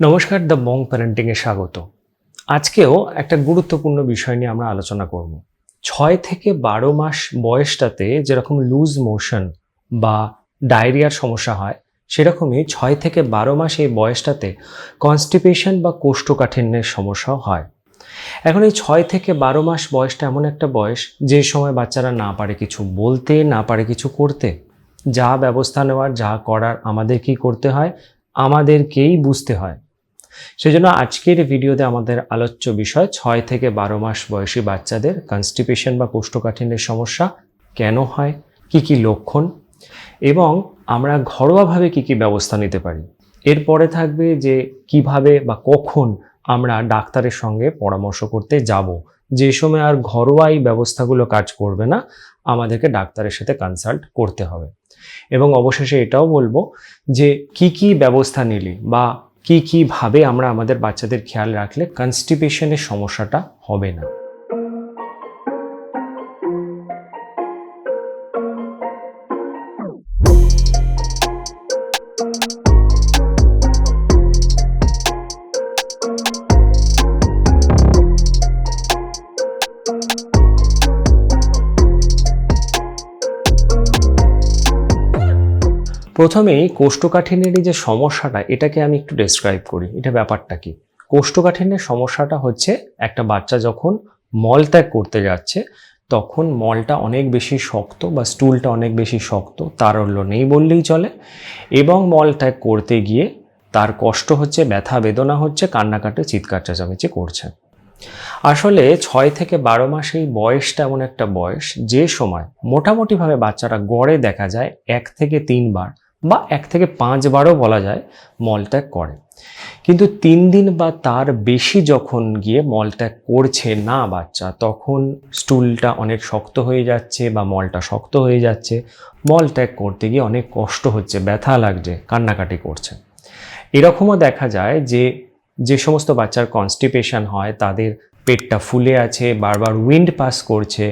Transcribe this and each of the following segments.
নমস্কার, দ্য মং প্যারেন্টিংয়ে স্বাগত। আজকেও একটা গুরুত্বপূর্ণ বিষয় নিয়ে আমরা আলোচনা করব। ছয় থেকে বারো মাস বয়সটাতে যেরকম লুজ মোশন বা ডায়রিয়ার সমস্যা হয়, সেরকমই ছয় থেকে বারো মাস এই বয়সটাতে কনস্টিপেশন বা কোষ্ঠকাঠিন্যের সমস্যাও হয়। এখন এই ছয় থেকে বারো মাস বয়সটা এমন একটা বয়স যে সময় বাচ্চারা না পারে কিছু বলতে, না পারে কিছু করতে। যা ব্যবস্থা নেওয়ার, যা করার আমাদের কি করতে হয়? আমাদেরকেই বুঝতে হয়। সেজন্য আজকের ভিডিওতে আমাদের আলোচ্য বিষয়, ছয় থেকে বারো মাস বয়সী বাচ্চাদের কনস্টিপেশন বা কোষ্ঠকাঠিন্যের সমস্যা কেন হয়, কি কি লক্ষণ এবং আমরা ঘরোয়াভাবে কি কি ব্যবস্থা নিতে পারি। এরপরে থাকবে যে কীভাবে বা কখন আমরা ডাক্তারের সঙ্গে পরামর্শ করতে যাব। যে সময় আর ঘরোয়া এই ব্যবস্থাগুলো কাজ করবে না, আমাদেরকে ডাক্তারের সাথে কনসাল্ট করতে হবে। এবং অবশেষে এটাও বলব যে কি কি ব্যবস্থা নিলি বা কি কীভাবে আমরা আমাদের বাচ্চাদের খেয়াল রাখলে কনস্টিপেশনের সমস্যাটা হবে না। প্রথমেই কোষ্ঠকাঠিন্যের যে সমস্যাটা, এটাকে আমি একটু ডেসক্রাইব করি। এটা ব্যাপারটা কি? কোষ্ঠকাঠিন্যের সমস্যাটা হচ্ছে, একটা বাচ্চা যখন মলত্যাগ করতে যাচ্ছে, তখন মলটা অনেক বেশি শক্ত বা স্টুলটা অনেক বেশি শক্ত, তারল্য নেই বললেই চলে এবং মলত্যাগ করতে গিয়ে তার কষ্ট হচ্ছে, ব্যথা, বেদনা হচ্ছে, কান্নাকাটে, চিৎকার, চেঁচামেচি করছে। আসলে ছয় থেকে বারো মাস এই বয়সটা এমন একটা বয়স, যে সময় মোটামুটিভাবে বাচ্চারা গড়ে দেখা যায় এক থেকে তিনবার বা এক থেকে পাঁচবারও বলা যায় মলত্যাগ করে। কিন্তু তিন দিন বা তার বেশি যখন গিয়ে মলত্যাগ করছে না বাচ্চা, তখন স্টুলটা অনেক শক্ত হয়ে যাচ্ছে বা মলটা শক্ত হয়ে যাচ্ছে। মলত্যাগ করতে গিয়ে অনেক কষ্ট হচ্ছে, ব্যথা লাগছে, কান্নাকাটি করছে। এরকমও দেখা যায় যে যে সমস্ত বাচ্চার কনস্টিপেশন হয়, তাদের পেটটা ফুলে আছে, বারবার উইন্ড পাস করছে,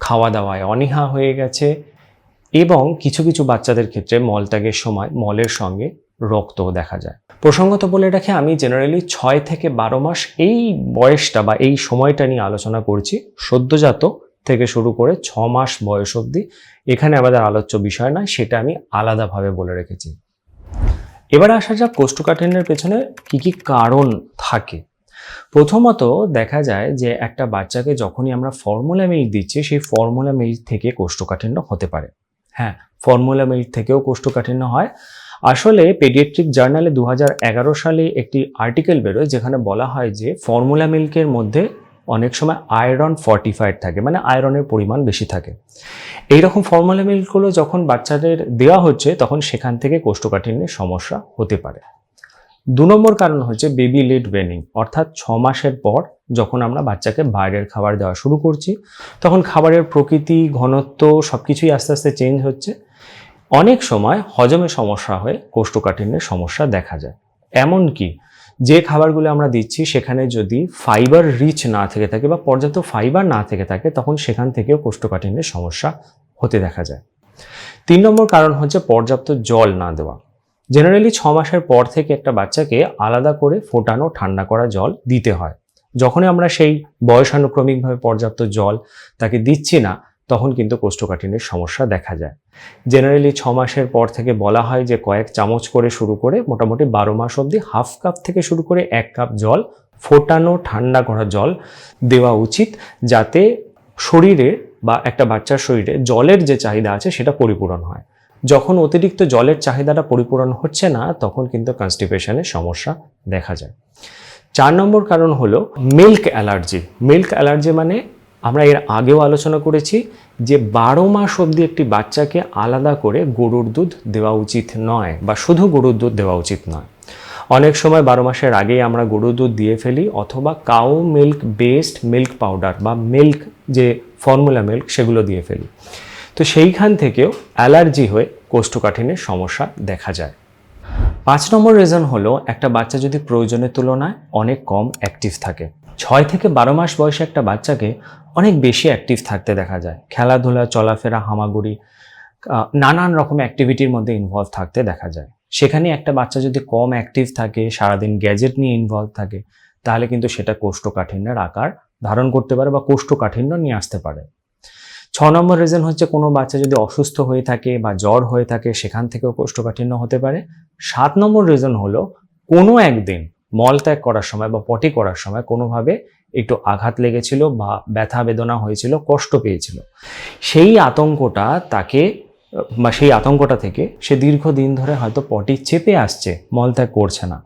খাওয়া দাওয়ায় অনীহা হয়ে গেছে। এবং কিছু কিছু বাচ্চাদের ক্ষেত্রে মলত্যাগের সময় মলের সঙ্গে রক্তও দেখা যায়। প্রসঙ্গত বলে রাখে, আমি জেনারেলি ছয় থেকে বারো মাস এই বয়সটা বা এই সময়টা নিয়ে আলোচনা করছি। সদ্যজাত থেকে শুরু করে ছ মাস বয়স অবধি এখানে আমাদের আলোচ্য বিষয় নয়, সেটা আমি আলাদাভাবে বলে রেখেছি। এবার আসা যাক কোষ্ঠকাঠিন্যের পেছনে কি কি কারণ থাকে। প্রথমত দেখা যায় যে একটা বাচ্চাকে যখনই আমরা ফর্মুলা মিল্ক দিচ্ছি, সেই ফর্মুলা মিল্ক থেকে কোষ্ঠকাঠিন্য হতে পারে। হ্যাঁ ফর্মুলা মিল্ক থেকেও কোষ্ঠকাঠিন্য হয়। আসলে পেডিয়াট্রিক জার্নালে দু হাজার এগারো সালে একটি আর্টিকেল বেরোয় যেখানে বলা হয় যে ফর্মুলা মিল্কের মধ্যে অনেক সময় আয়রন ফর্টিফাইড থাকে মানে আয়রনের পরিমাণ বেশি থাকে। এই রকম ফর্মুলা মিল্কগুলো যখন বাচ্চাদের দেওয়া হচ্ছে তখন সেখান থেকে কোষ্ঠকাঠিন্যের সমস্যা হতে পারে। দু নম্বর কারণ হচ্ছে বেবি লিড ওয়েনিং অর্থাৎ ছ মাসের পর যখন আমরা বাচ্চাকে বাইরের খাবার দেওয়া শুরু করছি, তখন খাবারের প্রকৃতি, ঘনত্ব সব কিছুই আস্তে আস্তে চেঞ্জ হচ্ছে। অনেক সময় হজমের সমস্যা হয়ে কোষ্ঠকাঠিন্যের সমস্যা দেখা যায়। এমনকি যে খাবারগুলো আমরা দিচ্ছি, সেখানে যদি ফাইবার রিচ না থেকে থাকে বা পর্যাপ্ত ফাইবার না থেকে থাকে, তখন সেখান থেকেও কোষ্ঠকাঠিন্যের সমস্যা হতে দেখা যায়। তিন নম্বর কারণ হচ্ছে পর্যাপ্ত জল না দেওয়া। জেনারেলি ছ মাসের পর থেকে একটা বাচ্চাকে আলাদা করে ফোটানো, ঠান্ডা করা জল দিতে হয়। যখনই আমরা সেই বয়সানুক্রমিকভাবে পর্যাপ্ত জল তাকে দিচ্ছি না, তখন কিন্তু কোষ্ঠকাঠিন্যের সমস্যা দেখা যায়। জেনারেলি ছ মাসের পর থেকে বলা হয় যে কয়েক চামচ করে শুরু করে মোটামুটি বারো মাস অবধি হাফ কাপ থেকে শুরু করে এক কাপ জল, ফোটানো, ঠান্ডা করা জল দেওয়া উচিত যাতে শরীরে বা একটা বাচ্চার শরীরে জলের যে চাহিদা আছে সেটা পরিপূরণ হয়। যখন অতিরিক্ত জলের চাহিদাটা পরিপূরণ হচ্ছে না, তখন কিন্তু কনস্টিপেশনের সমস্যা দেখা যায়। চার নম্বর কারণ হলো মিল্ক অ্যালার্জি মিল্ক অ্যালার্জি মানে আমরা এর আগেও আলোচনা করেছি যে বারো মাস অবধি একটি বাচ্চাকে আলাদা করে গরুর দুধ দেওয়া উচিত নয় বা শুধু গরুর দুধ দেওয়া উচিত নয়। অনেক সময় বারো মাসের আগেই আমরা গরুর দুধ দিয়ে ফেলি অথবা cow milk based milk powder বা মিল্ক যে ফর্মুলা মিল্ক সেগুলো দিয়ে ফেলি। তো সেইখান থেকেও অ্যালার্জি হয়ে কোষ্ঠকাঠিন্যের সমস্যা দেখা যায়। পাঁচ নম্বর রিজন হলো একটা বাচ্চা যদি প্রয়োজনের তুলনায় অনেক কম অ্যাক্টিভ থাকে। ছয় থেকে বারো মাস বয়সে একটা বাচ্চাকে অনেক বেশি অ্যাক্টিভ থাকতে দেখা যায়। খেলাধুলা, চলাফেরা, হামাগুড়ি নানান রকম অ্যাক্টিভিটির মধ্যে ইনভলভ থাকতে দেখা যায়। সেখানে একটা বাচ্চা যদি কম অ্যাক্টিভ থাকে, সারাদিন গ্যাজেট নিয়ে ইনভলভ থাকে, তাহলে কিন্তু সেটা কোষ্ঠকাঠিন্যের আকার ধারণ করতে পারে বা কোষ্ঠকাঠিন্য নিয়ে আসতে পারে। ছ নম্বর রিজন হচ্ছে কোনো বাচ্চা যদি অসুস্থ হয়ে থাকে বা জ্বর হয়ে থাকে, সেখান থেকেও কোষ্ঠকাঠিন্য হতে পারে। সাত নম্বর রিজন হলো কোনো একদিন মল ত্যাগ করার সময় বা পটি করার সময় কোনোভাবে একটু আঘাত লেগেছিল বা ব্যথা বেদনা হয়েছিল, কষ্ট পেয়েছিল। সেই আতঙ্কটা তাকে, বা সেই আতঙ্কটা থেকে সে দীর্ঘদিন ধরে হয়তো পটি চেপে আসছে মলত্যাগ করছে না।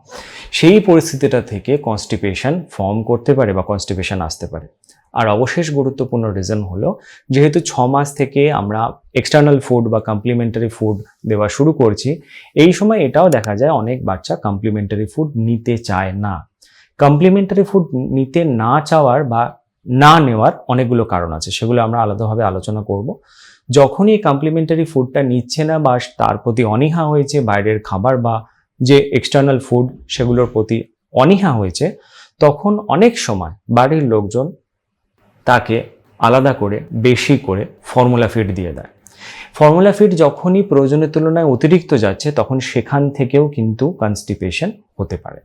সেই পরিস্থিতিটা থেকে কনস্টিপেশন ফর্ম করতে পারে বা কনস্টিপেশন আসতে পারে। আর অবশেষ গুরুত্বপূর্ণ রিজন হলো, যেহেতু ছ মাস থেকে আমরা এক্সটার্নাল ফুড বা কমপ্লিমেন্টারি ফুড দেওয়া শুরু করছি, এই সময় এটাও দেখা যায় অনেক বাচ্চা কমপ্লিমেন্টারি ফুড নিতে চায় না। কমপ্লিমেন্টারি ফুড নিতে না চাওয়ার বা না নেওয়ার অনেকগুলো কারণ আছে, সেগুলো আমরা আলাদাভাবে আলোচনা করব। যখনই কমপ্লিমেন্টারি ফুডটা নিচ্ছে না বা তার প্রতি অনীহা হয়েছে, বাইরের খাবার বা যে এক্সটার্নাল ফুড সেগুলোর প্রতি অনীহা হয়েছে, তখন অনেক সময় বাড়ির লোকজন তাকে আলাদা করে, বেশি করে ফর্মুলা ফিড দিয়ে দেয়। ফর্মুলা ফিড যখনই প্রয়োজনের তুলনায় অতিরিক্ত যাচ্ছে, তখন সেখান থেকেও কিন্তু কনস্টিপেশন হতে পারে।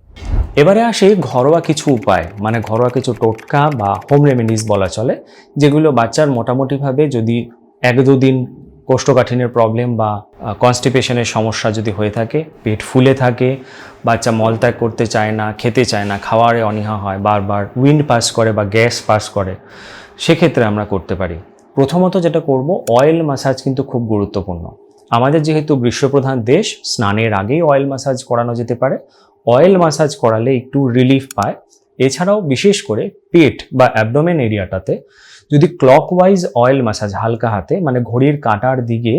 এবারে আসে ঘরোয়া কিছু উপায় মানে ঘরোয়া কিছু টোটকা বা হোম রেমেডিস বলা চলে, যেগুলো বাচ্চার মোটামুটিভাবে যদি এক দুদিন কোষ্ঠকাঠিন্যের প্রবলেম বা কনস্টিপেশনের সমস্যা যদি হয়ে থাকে, পেট ফুলে থাকে, বাচ্চা মলত্যাগ করতে চায় না, খেতে চায় না, খাওয়ারে অনীহা হয়, বারবার উইন্ড পাস করে বা গ্যাস পাস করে, সেক্ষেত্রে আমরা করতে পারি। প্রথমত যেটা করব অয়েল মাসাজ কিন্তু খুব গুরুত্বপূর্ণ। আমাদের যেহেতু গ্রীষ্মপ্রধান দেশ, স্নানের আগেই অয়েল মাসাজ করানো যেতে পারে। অয়েল মাসাজ করালে একটু রিলিফ পায়। এছাড়াও বিশেষ করে পেট বা অ্যাবডোমেন এরিয়াটাতে যদি ক্লকওয়াইজ অয়েল মাসাজ হালকা হাতে মানে ঘড়ির কাঁটার দিকে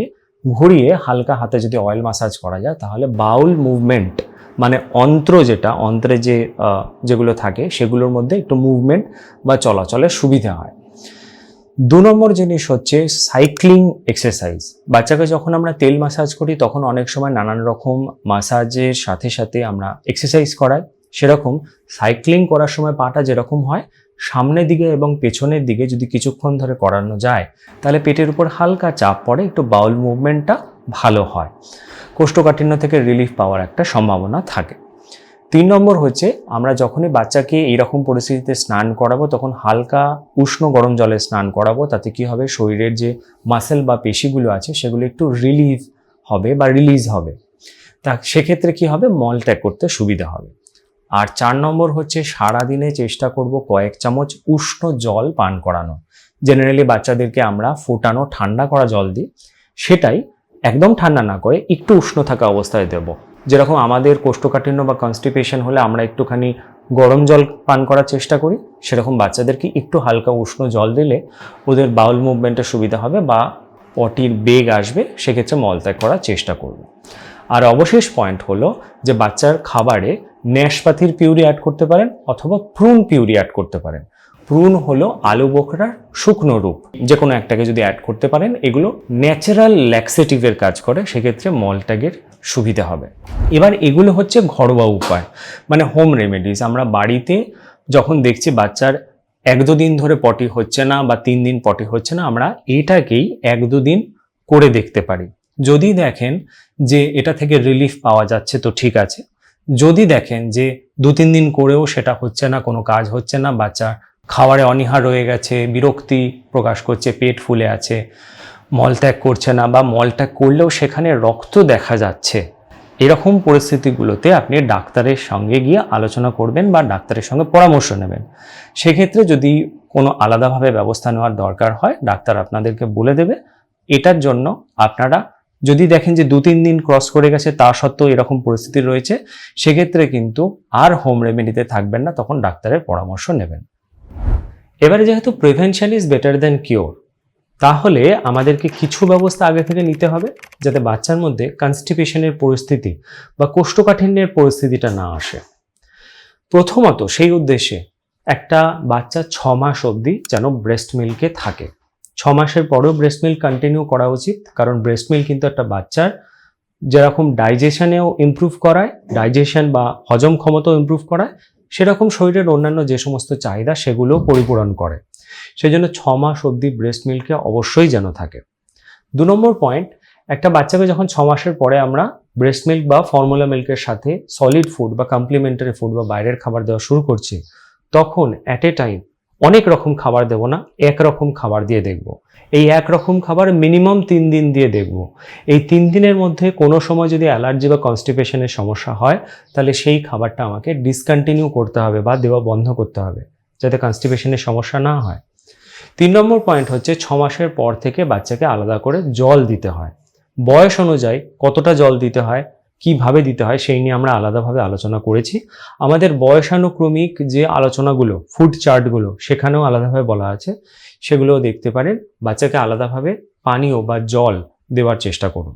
ঘুরিয়ে হালকা হাতে যদি অয়েল মাসাজ করা যায়, তাহলে বাউল মুভমেন্ট মানে অন্ত্র যেটা, অন্ত্রে যে যেগুলো থাকে, সেগুলোর মধ্যে একটু মুভমেন্ট বা চলাচলের সুবিধা হয়। দু নম্বর জিনিস হচ্ছে সাইক্লিং এক্সারসাইজ বাচ্চাকে যখন আমরা তেল মাসাজ করি, তখন অনেক সময় নানান রকম মাসাজের সাথে সাথে আমরা এক্সারসাইজ করাই। সেরকম সাইক্লিং করার সময় পাটা যেরকম হয় সামনের দিকে এবং পেছনের দিকে যদি কিছুক্ষণ ধরে করানো যায়, তাহলে পেটের উপর হালকা চাপ পড়ে, একটু বাউল মুভমেন্টটা ভালো হয়। কোষ্ঠকাঠিন্য থেকে রিলিফ পাওয়ার একটা সম্ভাবনা থাকে। তিন নম্বর হচ্ছে, আমরা যখনই বাচ্চাকে এইরকম পরিস্থিতিতে স্নান করাবো, তখন হালকা উষ্ণ গরম জলে স্নান করাবো, তাতে কি হবে? শরীরের যে মাসেল বা পেশিগুলো আছে, সেগুলো একটু রিলিভ হবে বা রিলিজ হবে। তা সেক্ষেত্রে কি হবে? মল ত্যাগ করতে সুবিধা হবে। আর চার নম্বর হচ্ছে সারাদিনে চেষ্টা করব কয়েক চামচ উষ্ণ জল পান করানো। জেনারেলি বাচ্চাদেরকে আমরা ফোটানো ঠান্ডা করা জল দিই। সেটাই একদম ঠান্ডা না করে একটু উষ্ণ থাকা অবস্থায় দেব। যেরকম আমাদের কোষ্ঠকাঠিন্য বা কনস্টিপেশন হলে আমরা একটুখানি গরম জল পান করার চেষ্টা করি, সেরকম বাচ্চাদেরকে একটু হালকা উষ্ণ জল দিলে ওদের বাউল মুভমেন্টের সুবিধা হবে বা পটির বেগ আসবে, সেক্ষেত্রে মলত্যাগ করার চেষ্টা করব। আর অবশেষ পয়েন্ট হলো যে বাচ্চার খাবারে ন্যাশপাতির পিউরি অ্যাড করতে পারেন অথবা প্রুন পিউরি অ্যাড করতে পারেন। প্রুন হলো আলু বোখরার শুকনো রূপ। যে কোনো একটাকে যদি অ্যাড করতে পারেন, এগুলো ন্যাচারাল ল্যাক্সেটিভের কাজ করে, সেক্ষেত্রে মলত্যাগের সুবিধা হবে। এবার এগুলো হচ্ছে ঘরোয়া উপায় মানে হোম রেমেডিস আমরা বাড়িতে যখন দেখছি বাচ্চার এক দুদিন ধরে পটি হচ্ছে না বা তিন দিন পটি হচ্ছে না, আমরা এটাকেই এক দুদিন করে দেখতে পারি। যদি দেখেন যে এটা থেকে রিলিফ পাওয়া যাচ্ছে, তো ঠিক আছে। যদি দেখেন যে দু, তিন দিন করেও সেটা হচ্ছে না, কোনো কাজ হচ্ছে না, বাচ্চা খাবারে অনীহা রয়ে গেছে, বিরক্তি প্রকাশ করছে, পেট ফুলে আছে মলত্যাগ করছে না বা মলত্যাগ করলেও সেখানে রক্ত দেখা যাচ্ছে, এরকম পরিস্থিতিগুলোতে আপনি ডাক্তারের সঙ্গে গিয়ে আলোচনা করবেন বা ডাক্তারের সঙ্গে পরামর্শ নেবেন। সেক্ষেত্রে যদি কোনো আলাদাভাবে ব্যবস্থা নেওয়ার দরকার হয়, ডাক্তার আপনাদেরকে বলে দেবে। এটার জন্য আপনারা যদি দেখেন যে দু, তিন দিন ক্রস করে গেছে, তা সত্ত্বেও এরকম পরিস্থিতি রয়েছে, সেক্ষেত্রে কিন্তু আর হোম রেমেডিতে থাকবেন না, তখন ডাক্তারের পরামর্শ নেবেন। এবারে যেহেতু prevention is better than cure তাহলে আমাদেরকে কিছু ব্যবস্থা আগে থেকে নিতে হবে, যাতে বাচ্চার মধ্যে কনস্টিপেশনের পরিস্থিতি বা কোষ্ঠকাঠিন্যের পরিস্থিতিটা না আসে। প্রথমত সেই উদ্দেশ্যে একটা বাচ্চা ছ মাস অবধি যেন ব্রেস্ট মিল্কে থাকে। ছ মাসের পরেও ব্রেস্ট মিল্ক কন্টিনিউ করা উচিত, কারণ ব্রেস্ট মিল্ক কিন্তু একটা বাচ্চার যেরকম ডাইজেশনেও ইমপ্রুভ করায় ডাইজেশন বা হজম ক্ষমতাও ইমপ্রুভ করায়, সেরকম শরীরের অন্যান্য যে সমস্ত চাহিদা সেগুলোও পরিপূরণ করে। সেই জন্য ছ মাস অবধি ব্রেস্ট মিল্কে অবশ্যই যেন থাকে। দু নম্বর পয়েন্ট একটা বাচ্চাকে যখন ছ মাসের পরে আমরা ব্রেস্ট মিল্ক বা ফর্মুলা মিল্কের সাথে সলিড ফুড বা কমপ্লিমেন্টারি ফুড বা বাইরের খাবার দেওয়া শুরু করছি, তখন অ্যাট এ টাইম অনেক রকম খাবার দেব না, এক রকম খাবার দিয়ে দেখব। এই এক রকম খাবার মিনিমাম তিন দিন দিয়ে দেখব। এই তিন দিনের মধ্যে কোনো সময় যদি অ্যালার্জি বা কনস্টিপেশনের সমস্যা হয়, তাহলে সেই খাবারটা আমাকে ডিসকন্টিনিউ করতে হবে বা দেওয়া বন্ধ করতে হবে, যাতে কনস্টিপেশনের সমস্যা না হয়। তিন নম্বর পয়েন্ট হচ্ছে ছ মাসের পর থেকে বাচ্চাকে আলাদা করে জল দিতে হয়। বয়স অনুযায়ী কতটা জল দিতে হয় কীভাবে দিতে হয় সেই নিয়ে আমরা আলাদাভাবে আলোচনা করেছি। আমাদের বয়সানুক্রমিক যে আলোচনাগুলো ফুড চার্টগুলো সেখানেও আলাদাভাবে বলা আছে। সেগুলোও দেখতে পারেন। বাচ্চাকে আলাদাভাবে পানীয় বা জল দেওয়ার চেষ্টা করুন।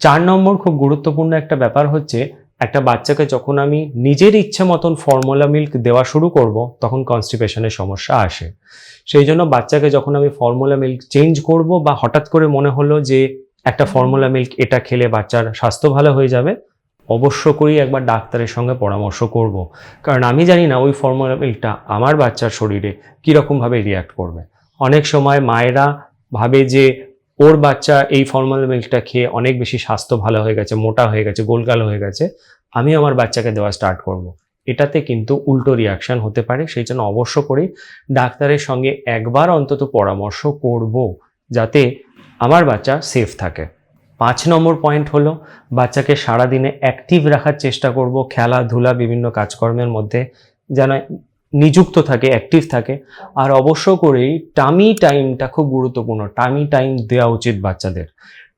চার নম্বর খুব গুরুত্বপূর্ণ একটা ব্যাপার হচ্ছে, একটা বাচ্চাকে যখন আমি নিজের ইচ্ছে মতন ফর্মুলা মিল্ক দেওয়া শুরু করব, তখন কনস্টিপেশনের সমস্যা আসে। সেই জন্য বাচ্চাকে যখন আমি ফর্মুলা মিল্ক চেঞ্জ করব বা হঠাৎ করে মনে হলো যে একটা ফর্মুলা মিল্ক এটা খেলে বাচ্চার স্বাস্থ্য ভালো হয়ে যাবে। অবশ্য করেই একবার ডাক্তারের সঙ্গে পরামর্শ করব। কারণ আমি জানি না ওই ফর্মুলা মিল্কটা আমার বাচ্চার শরীরে কীরকমভাবে রিয়াক্ট করবে। অনেক সময় মায়েরা ভাবে যে ওর বাচ্চা এই ফর্মুলা মিল্কটা খেয়ে অনেক বেশি স্বাস্থ্য ভালো হয়ে গেছে, মোটা হয়ে গেছে, গোলগাল হয়ে গেছে, আমি আমার বাচ্চাকে দেওয়া স্টার্ট করব। এটাতে কিন্তু উল্টো রিয়াকশন হতে পারে, সেই জন্য অবশ্য করেই ডাক্তারের সঙ্গে একবার অন্তত পরামর্শ করব, যাতে আমার বাচ্চা সেফ থাকে। পাঁচ নম্বর পয়েন্ট হলো, বাচ্চাকে সারাদিনে অ্যাক্টিভ রাখার চেষ্টা করব, খেলাধুলা, বিভিন্ন কাজকর্মের মধ্যে যেন নিযুক্ত থাকে অ্যাক্টিভ থাকে। আর অবশ্য করেই টামি টাইমটা খুব গুরুত্বপূর্ণ। টামি টাইম দেওয়া উচিত বাচ্চাদের।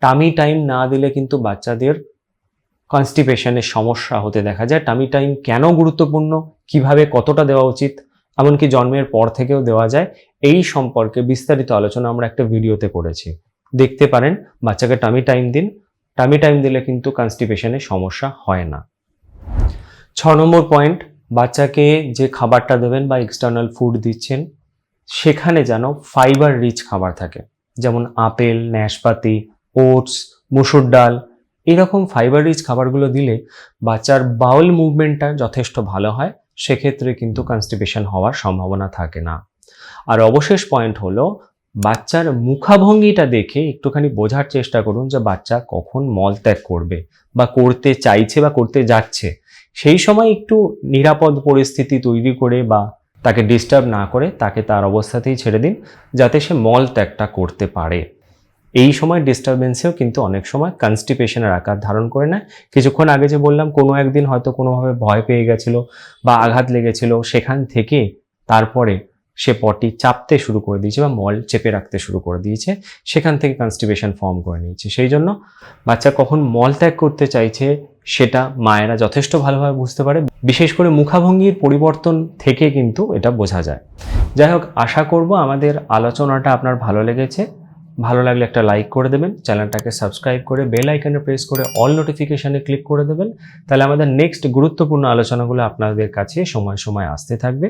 টামি টাইম না দিলে কিন্তু বাচ্চাদের কনস্টিপেশনের সমস্যা হতে দেখা যায়। টামি টাইম কেন গুরুত্বপূর্ণ? কীভাবে কতটা দেওয়া উচিত? এমনকি জন্মের পর থেকেও দেওয়া যায়। এই সম্পর্কে বিস্তারিত আলোচনা আমরা একটা ভিডিওতে করেছি। দেখতে পারেন, বাচ্চাকে টামি টাইম দিন। টামি টাইম দিলে কিন্তু কনস্টিপেশনের সমস্যা হয় না। ছ নম্বর পয়েন্ট বাচ্চাকে যে খাবারটা দেবেন বা এক্সটার্নাল ফুড দিচ্ছেন, সেখানে যেন ফাইবার রিচ খাবার থাকে। যেমন আপেল, ন্যাশপাতি, ওটস, মুসুর ডাল, এরকম ফাইবার রিচ খাবারগুলো দিলে বাচ্চার বাউল মুভমেন্টটা যথেষ্ট ভালো হয়, সেক্ষেত্রে কিন্তু কনস্টিপেশন হওয়ার সম্ভাবনা থাকে না। আর অবশেষ পয়েন্ট হলো বাচ্চার মুখাভঙ্গিটা দেখে একটুখানি বোঝার চেষ্টা করুন যে বাচ্চা কখন মল ত্যাগ করবে বা করতে চাইছে বা করতে যাচ্ছে। সেই সময় একটু নিরাপদ পরিস্থিতি তৈরি করে বা তাকে ডিস্টার্ব না করে তাকে তার অবস্থাতেই ছেড়ে দিন, যাতে সে মল ত্যাগটা করতে পারে। এই সময় ডিস্টারবেন্সেও কিন্তু অনেক সময় কনস্টিপেশনের আকার ধারণ করে নেয়। কিছুক্ষণ আগে যে বললাম, কোনো একদিন হয়তো কোনোভাবে ভয় পেয়ে গেছিল বা আঘাত লেগেছিল, সেখান থেকে তারপরে সে পটি চাপতে শুরু করে দিয়েছে বা মল চেপে রাখতে শুরু করে দিয়েছে, সেখান থেকে কনস্টিপেশন ফর্ম করে নিয়েছে। সেই জন্য বাচ্চা কখন মল ত্যাগ করতে চাইছে, সেটা মায়েরা যথেষ্ট ভালোভাবে বুঝতে পারে। বিশেষ করে মুখাভঙ্গির পরিবর্তন থেকে কিন্তু এটা বোঝা যায়। যাই হোক, আশা করব আমাদের আলোচনাটা আপনার ভালো লেগেছে। ভালো লাগলে একটা লাইক করে দেবেন চ্যানেলটাকে সাবস্ক্রাইব করে বেল আইকনে প্রেস করে অল নোটিফিকেশানে ক্লিক করে দেবেন, তাহলে আমাদের নেক্সট গুরুত্বপূর্ণ আলোচনাগুলো আপনাদের কাছে সময় সময় আসতে থাকবে।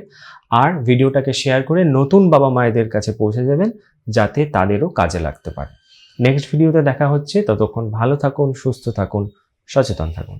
আর ভিডিওটাকে শেয়ার করে নতুন বাবা মায়েদের কাছে পৌঁছে যাবেন, যাতে তাদেরও কাজে লাগতে পারে। নেক্সট ভিডিওতে দেখা হচ্ছে, ততক্ষণ ভালো থাকুন, সুস্থ থাকুন, সচেতন থাকুন।